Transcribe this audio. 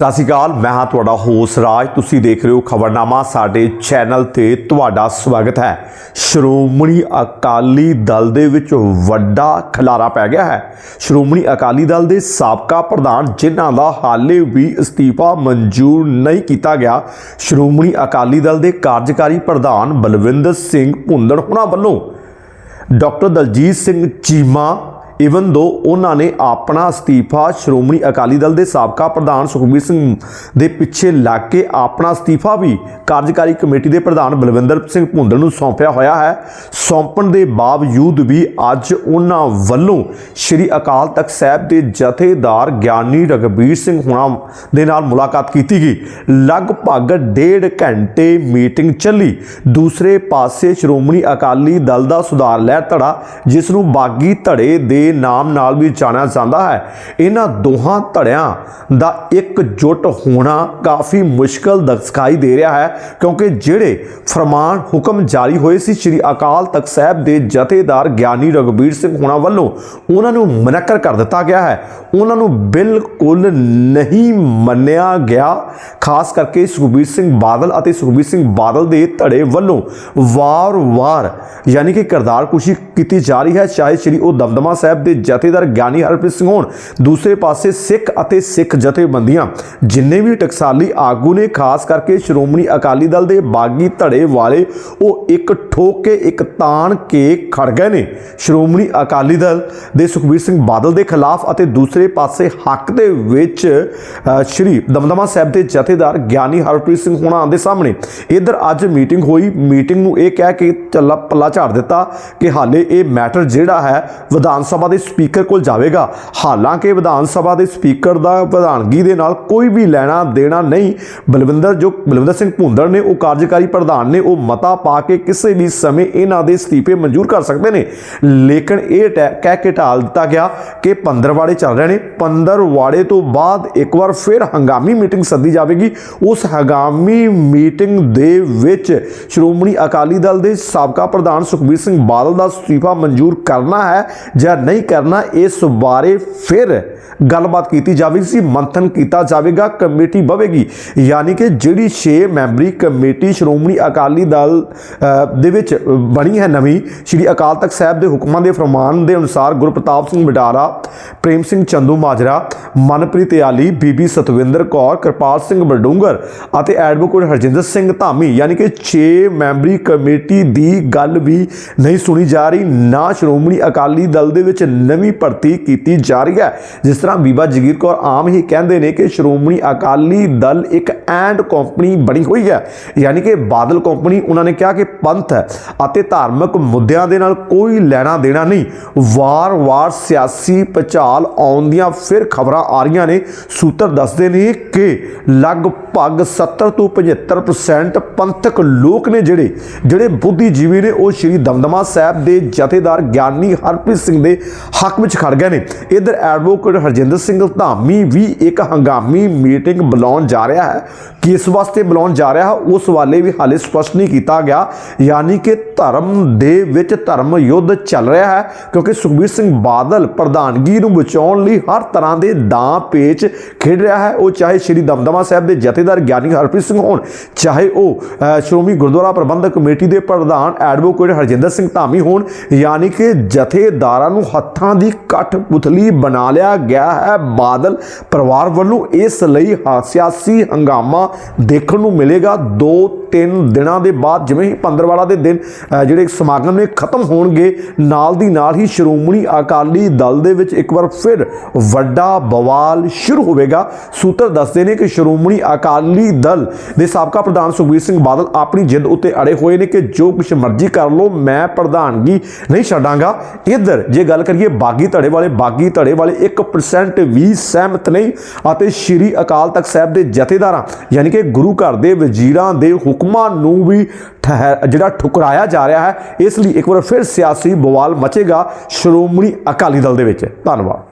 ਸਤਿ ਸ਼੍ਰੀ ਅਕਾਲ, ਮੈਂ ਹਾਂ ਤੁਹਾਡਾ ਹੋਸ ਰਾਜ। ਤੁਸੀਂ ਦੇਖ ਰਹੇ ਹੋ ਖਬਰਨਾਮਾ, ਸਾਡੇ ਚੈਨਲ ਤੇ ਤੁਹਾਡਾ ਸਵਾਗਤ ਹੈ। ਸ਼੍ਰੋਮਣੀ ਅਕਾਲੀ ਦਲ ਦੇ ਵਿੱਚ ਵੱਡਾ ਖਲਾਰਾ ਪੈ ਗਿਆ ਹੈ। ਸ਼੍ਰੋਮਣੀ ਅਕਾਲੀ ਦਲ ਦੇ ਸਾਬਕਾ ਪ੍ਰਧਾਨ, ਜਿਨ੍ਹਾਂ ਦਾ ਹਾਲੇ ਵੀ ਅਸਤੀਫਾ ਮਨਜ਼ੂਰ ਨਹੀਂ ਕੀਤਾ ਗਿਆ, ਸ਼੍ਰੋਮਣੀ ਅਕਾਲੀ ਦਲ ਦੇ ਕਾਰਜਕਾਰੀ ਪ੍ਰਧਾਨ ਬਲਵਿੰਦਰ ਸਿੰਘ ਭੁੰਦੜ ਹੁਣਾਂ ਵੱਲੋਂ। ਡਾਕਟਰ ਦਲਜੀਤ ਸਿੰਘ ਚੀਮਾ ਇਵਨ ਦੋ ਉਹਨਾਂ ਨੇ ਆਪਣਾ ਅਸਤੀਫਾ ਸ਼੍ਰੋਮਣੀ ਅਕਾਲੀ ਦਲ ਦੇ ਸਾਬਕਾ ਪ੍ਰਧਾਨ ਸੁਖਬੀਰ ਸਿੰਘ ਦੇ ਪਿੱਛੇ ਲੱਗ ਕੇ ਆਪਣਾ ਅਸਤੀਫਾ ਵੀ ਕਾਰਜਕਾਰੀ ਕਮੇਟੀ ਦੇ ਪ੍ਰਧਾਨ ਬਲਵਿੰਦਰ ਸਿੰਘ ਭੁੰਦਲ ਨੂੰ ਸੌਂਪਿਆ ਹੋਇਆ ਹੈ। ਸੌਂਪਣ ਦੇ ਬਾਵਜੂਦ ਵੀ ਅੱਜ ਉਹਨਾਂ ਵੱਲੋਂ ਸ਼੍ਰੀ ਅਕਾਲ ਤਖਤ ਸਾਹਿਬ ਦੇ ਜਥੇਦਾਰ ਗਿਆਨੀ ਰਗਬੀਰ ਸਿੰਘ ਹੁਣਾਂ ਦੇ ਨਾਲ ਮੁਲਾਕਾਤ ਕੀਤੀ ਗਈ। ਲਗਭਗ ਡੇਢ ਘੰਟੇ ਮੀਟਿੰਗ ਚੱਲੀ। ਦੂਸਰੇ ਪਾਸੇ ਸ਼੍ਰੋਮਣੀ ਅਕਾਲੀ ਦਲ ਦਾ ਸੁਧਾਰ ਲਹਿਰ ਧੜਾ, ਜਿਸ ਨੂੰ ਬਾਗੀ ਧੜੇ ਦੇ ਨਾਮ ਨਾਲ ਵੀ ਜਾਣਿਆ ਜਾਂਦਾ ਹੈ। ਇਹਨਾਂ ਦੋਹਾਂ ਧੜਿਆਂ ਦਾ ਇੱਕ ਇਕਜੁੱਟ ਹੋਣਾ ਕਾਫੀ ਮੁਸ਼ਕਲ ਦਿਖਾਈ ਦੇ ਰਿਹਾ ਹੈ, ਕਿਉਂਕਿ ਜਿਹੜੇ ਫਰਮਾਨ ਹੁਕਮ ਜਾਰੀ ਹੋਏ ਸੀ ਸ੍ਰੀ ਅਕਾਲ ਤਖਤ ਸਾਹਿਬ ਦੇ ਜਥੇਦਾਰ ਗਿਆਨੀ ਰਗਬੀਰ ਸਿੰਘ ਹੋਣਾ ਵੱਲੋਂ, ਉਹਨਾਂ ਨੂੰ ਮਨਕਰ ਕਰ ਦਿੱਤਾ ਗਿਆ ਹੈ। ਉਹਨਾਂ ਨੂੰ ਬਿਲਕੁਲ ਨਹੀਂ ਮੰਨਿਆ ਗਿਆ, ਖਾਸ ਕਰਕੇ ਸੁਖਬੀਰ ਸਿੰਘ ਬਾਦਲ ਅਤੇ ਸੁਖਬੀਰ ਸਿੰਘ ਬਾਦਲ ਦੇ ਧੜੇ ਵੱਲੋਂ ਵਾਰ-ਵਾਰ ਯਾਨੀ ਕਿ ਕਰਤਾਰ ਕੀਤੀ ਜਾ ਰਹੀ ਹੈ, ਚਾਹੇ ਸ੍ਰੀ ਉਹ ਦਮਦਮਾ ਸਾਹਿਬ ਦੇ ਜਥੇਦਾਰ ਗਿਆਨੀ ਹਰਪ੍ਰੀਤ ਸਿੰਘ ਹੋਣ, ਦੂਸਰੇ ਪਾਸੇ ਸਿੱਖ ਅਤੇ ਸਿੱਖ ਜਥੇਬੰਦੀਆਂ, ਜਿੰਨੇ ਵੀ ਟਕਸਾਲੀ ਆਗੂ ਨੇ, ਖਾਸ ਕਰਕੇ ਸ਼੍ਰੋਮਣੀ ਅਕਾਲੀ ਦਲ ਦੇ ਬਾਗੀ ਧੜੇ ਵਾਲੇ, ਉਹ ਇੱਕ ਠੋਕ ਕੇ, ਇੱਕ ਤਾਣ ਕੇ ਖੜ ਗਏ ਨੇ। ਸ਼੍ਰੋਮਣੀ ਅਕਾਲੀ ਦਲ ਦੇ ਸੁਖਬੀਰ ਸਿੰਘ ਬਾਦਲ ਦੇ ਖਿਲਾਫ ਅਤੇ ਦੂਸਰੇ ਪਾਸੇ ਹੱਕ ਦੇ ਵਿੱਚ ਸ਼੍ਰੀ ਦਮਦਮਾ ਸਾਹਿਬ ਦੇ ਜਥੇਦਾਰ ਗਿਆਨੀ ਹਰਪ੍ਰੀਤ ਸਿੰਘ ਹੋਣਾ ਦੇ ਸਾਹਮਣੇ। ਇਧਰ ਅੱਜ ਮੀਟਿੰਗ ਹੋਈ। ਮੀਟਿੰਗ ਨੂੰ ਇਹ ਕਹਿ ਕੇ ਚੱਲਾ ਪੱਲਾ ਝਾੜ ਦਿੱਤਾ ਕਿ ਹਾਲੇ ਇਹ ਮੈਟਰ ਜਿਹੜਾ ਹੈ, ਵਿਧਾਨ ਸਭਾ ਦੇ ਸਪੀਕਰ ਕੋਲ ਜਾਵੇਗਾ। ਹਾਲਾਂਕਿ ਵਿਧਾਨ ਸਭਾ ਦੇ ਸਪੀਕਰ ਦਾ ਪ੍ਰਧਾਨਗੀ ਦੇ ਨਾਲ ਕੋਈ ਵੀ ਲੈਣਾ ਦੇਣਾ ਨਹੀਂ। ਬਲਵਿੰਦਰ ਜੋ ਬਲਵਿੰਦਰ ਸਿੰਘ ਭੁੰਦੜ ਨੇ ਉਹ ਕਾਰਜਕਾਰੀ ਪ੍ਰਧਾਨ ਨੇ ਉਹ ਮਤਾ ਪਾ ਕੇ ਕਿਸੇ ਵੀ ਸਮੇਂ ਇਹਨਾਂ ਦੇ ਅਸਤੀਫੇ ਮਨਜ਼ੂਰ ਕਰ ਸਕਦੇ ਨੇ। ਲੇਕਿਨ ਇਹ ਟੈ- ਕਹਿ ਕੇ ਟਾਲ ਦਿੱਤਾ ਗਿਆ ਕਿ ਪੰਦਰਵਾੜੇ ਚੱਲ ਰਹੇ ਨੇ। ਪੰਦਰਵਾੜੇ ਤੋਂ ਬਾਅਦ ਇੱਕ ਵਾਰ ਫਿਰ ਹੰਗਾਮੀ ਮੀਟਿੰਗ ਸੱਦੀ ਜਾਵੇਗੀ। ਉਸ ਹੰਗਾਮੀ ਮੀਟਿੰਗ ਦੇ ਵਿੱਚ ਸ਼੍ਰੋਮਣੀ ਅਕਾਲੀ ਦਲ ਦੇ ਸਾਬਕਾ ਪ੍ਰਧਾਨ ਸੁਖਬੀਰ ਸਿੰਘ ਬਾਦਲ ਦਾ ਅਸਤੀਫਾ ਮਨਜ਼ੂਰ ਕਰਨਾ ਹੈ ਜਾਂ ਨਹੀਂ ਕਰਨਾ ਇਸ ਬਾਰੇ ਫਿਰ ਗੱਲਬਾਤ ਕੀਤੀ ਜਾਵੇਗੀ, ਸੀ, ਮੰਥਨ ਕੀਤਾ ਜਾਵੇਗਾ, ਕਮੇਟੀ ਬਵੇਗੀ। ਯਾਨੀ ਕਿ ਜਿਹੜੀ 6 ਮੈਂਬਰੀ ਕਮੇਟੀ ਸ਼੍ਰੋਮਣੀ ਅਕਾਲੀ ਦਲ ਦੇ ਵਿੱਚ ਬਣੀ ਹੈ ਨਵੀਂ, ਸ਼੍ਰੀ ਅਕਾਲ ਤਖਤ ਸਾਹਿਬ ਦੇ ਹੁਕਮਾਂ ਦੇ ਫਰਮਾਨ ਦੇ ਅਨੁਸਾਰ ਗੁਰਪ੍ਰਤਾਪ ਸਿੰਘ ਬਡਾਰਾ ਪ੍ਰੇਮ ਸਿੰਘ ਚੰਦੂ ਮਾਜਰਾ, ਮਨਪ੍ਰੀਤ ਆਲੀ ਬੀਬੀ ਸਤਵਿੰਦਰ ਕੌਰ, ਕਿਰਪਾਲ ਸਿੰਘ ਬਡੂੰਗਰ ਅਤੇ ਐਡਵੋਕੇਟ ਹਰਜਿੰਦਰ ਸਿੰਘ ਧਾਮੀ। ਯਾਨੀ ਕਿ 6 ਮੈਂਬਰੀ ਕਮੇਟੀ ਦੀ ਗੱਲ ਵੀ ਨਹੀਂ ਸੁਣੀ ਜਾ ਰਹੀ, ਨਾ ਸ਼੍ਰੋਮਣੀ ਅਕਾਲੀ ਦਲ ਦੇ ਵਿੱਚ ਨਵੀਂ ਭਰਤੀ ਕੀਤੀ ਜਾ ਰਹੀ ਹੈ, ਜਿਸ ਜਿਸ ਤਰ੍ਹਾਂ ਬੀਬਾ ਜਗੀਰ ਕੌਰ ਆਮ ਹੀ ਕਹਿੰਦੇ ਨੇ ਕਿ ਸ਼੍ਰੋਮਣੀ ਅਕਾਲੀ ਦਲ ਇੱਕ ਐਂਡ ਕੰਪਨੀ ਬਣੀ ਹੋਈ ਹੈ। ਯਾਨੀ ਕਿ ਬਾਦਲ ਕੰਪਨੀ ਉਹਨਾਂ ਨੇ ਕਿਹਾ ਕਿ ਪੰਥ ਹੈ ਅਤੇ ਧਾਰਮਿਕ ਮੁੱਦਿਆਂ ਦੇ ਨਾਲ ਕੋਈ ਲੈਣਾ ਦੇਣਾ ਨਹੀਂ। ਵਾਰ-ਵਾਰ ਸਿਆਸੀ ਪਚਾਲ ਆਉਂਦੀਆਂ ਫਿਰ ਖਬਰਾਂ ਆ ਰਹੀਆਂ ਨੇ। ਸੂਤਰ ਦੱਸਦੇ ਨੇ ਕਿ ਲਗਭਗ 70 ਤੋਂ 75% ਪੰਥਕ ਲੋਕ ਨੇ ਜਿਹੜੇ ਜਿਹੜੇ ਬੁੱਧੀਜੀਵੀ ਨੇ, ਉਹ ਸ਼੍ਰੀ ਦਮਦਮਾ ਸਾਹਿਬ ਦੇ ਜਥੇਦਾਰ ਗਿਆਨੀ ਹਰਪ੍ਰੀਤ ਸਿੰਘ ਦੇ ਹੱਕ ਵਿੱਚ ਖੜ ਗਏ ਨੇ। ਇਧਰ ਐਡਵੋਕੇਟ ਹਰਜਿੰਦਰ ਸਿੰਘ ਧਾਮੀ ਵੀ ਇੱਕ ਹੰਗਾਮੀ ਮੀਟਿੰਗ ਬੁਲਾਉਣ ਜਾ ਰਿਹਾ ਹੈ। ਕਿਸ ਵਾਸਤੇ ਬੁਲਾਉਣ ਜਾ ਰਿਹਾ? ਹੈ ਉਸ ਵਾਲੇ ਵੀ ਹਾਲੇ ਸਪਸ਼ਟ ਨਹੀਂ ਕੀਤਾ ਗਿਆ। ਯਾਨੀ ਕਿ ਧਰਮ ਦੇ ਵਿੱਚ ਧਰਮ ਯੁੱਧ ਚੱਲ ਰਿਹਾ ਹੈ ਕਿਉਂਕਿ ਸੁਖਬੀਰ ਸਿੰਘ ਬਾਦਲ ਪ੍ਰਧਾਨਗੀ ਨੂੰ ਬਚਾਉਣ ਲਈ ਹਰ ਤਰ੍ਹਾਂ ਦੇ ਦਾਂ ਪੇਚ ਖੇਡ ਰਿਹਾ ਹੈ। ਉਹ ਚਾਹੇ ਸ਼੍ਰੀ ਦਮਦਮਾ ਸਾਹਿਬ ਦੇ ਜਥੇਦਾਰ ਗਿਆਨੀ ਹਰਪ੍ਰੀਤ ਸਿੰਘ ਹੋਣ, ਚਾਹੇ ਉਹ ਸ਼੍ਰੋਮਣੀ ਗੁਰਦੁਆਰਾ ਪ੍ਰਬੰਧਕ ਕਮੇਟੀ ਦੇ ਪ੍ਰਧਾਨ ਐਡਵੋਕੇਟ ਹਰਜਿੰਦਰ ਸਿੰਘ ਧਾਮੀ ਹੋਣ, ਯਾਨੀ ਕਿ ਜਥੇਦਾਰਾਂ ਨੂੰ ਹੱਥਾਂ ਦੀ ਕੱਠ ਪੁਤਲੀ ਬਣਾ ਲਿਆ ਗਿਆ ਹੈ। ਬਾਦਲ ਪਰਿਵਾਰ ਵੱਲੋਂ ਇਸ ਲਈ ਸਿਆਸੀ ਹੰਗਾਮਾ ਦੇਖਣ ਨੂੰ ਮਿਲੇਗਾ। ਦੋ ਤਿੰਨ ਦਿਨਾਂ ਦੇ ਬਾਅਦ ਜਿਵੇਂ ਹੀ ਪੰਦਰਵਾੜਾ ਦੇ ਦਿਨ ਜਿਹੜੇ ਸਮਾਗਮ ਨੇ, ਖਤਮ ਹੋਣਗੇ, ਨਾਲ ਦੀ ਨਾਲ ਹੀ ਸ਼੍ਰੋਮਣੀ ਅਕਾਲੀ ਦਲ ਦੇ ਵਿੱਚ ਇੱਕ ਵਾਰ ਫਿਰ ਵੱਡਾ ਬਵਾਲ ਸ਼ੁਰੂ ਹੋਵੇਗਾ। ਸੂਤਰ ਦੱਸਦੇ ਨੇ ਕਿ ਸ਼੍ਰੋਮਣੀ ਅਕਾਲੀ ਦਲ ਦੇ ਸਾਬਕਾ ਪ੍ਰਧਾਨ ਸੁਖਬੀਰ ਸਿੰਘ ਬਾਦਲ ਆਪਣੀ ਜਿੱਦ ਉੱਤੇ ਅੜੇ ਹੋਏ ਨੇ ਕਿ ਜੋ ਕੁਝ ਮਰਜ਼ੀ ਕਰ ਲਓ, ਮੈਂ ਪ੍ਰਧਾਨਗੀ ਨਹੀਂ ਛੱਡਾਂਗਾ। ਇੱਧਰ ਜੇ ਗੱਲ ਕਰੀਏ ਬਾਗੀ ਧੜੇ ਵਾਲੇ, ਬਾਗੀ ਧੜੇ ਵਾਲੇ ਇੱਕ 1% ਵੀ ਸਹਿਮਤ ਨਹੀਂ ਅਤੇ ਸ਼੍ਰੀ ਅਕਾਲ ਤਖਤ ਸਾਹਿਬ ਦੇ ਜਥੇਦਾਰਾਂ, ਯਾਨੀ ਕਿ ਗੁਰੂ ਘਰ ਦੇ ਵਜ਼ੀਰਾਂ ਦੇ ਹੁਕਮਾਂ ਨੂੰ ਵੀ ਠਹਿ- ਜਿਹੜਾ ਠੁਕਰਾਇਆ ਜਾ ਰਿਹਾ ਹੈ, ਇਸ ਲਈ ਇੱਕ ਵਾਰ ਫਿਰ ਸਿਆਸੀ ਬਵਾਲ ਮਚੇਗਾ। ਸ਼੍ਰੋਮਣੀ ਅਕਾਲੀ ਦਲ ਦੇ ਵਿੱਚ। ਧੰਨਵਾਦ।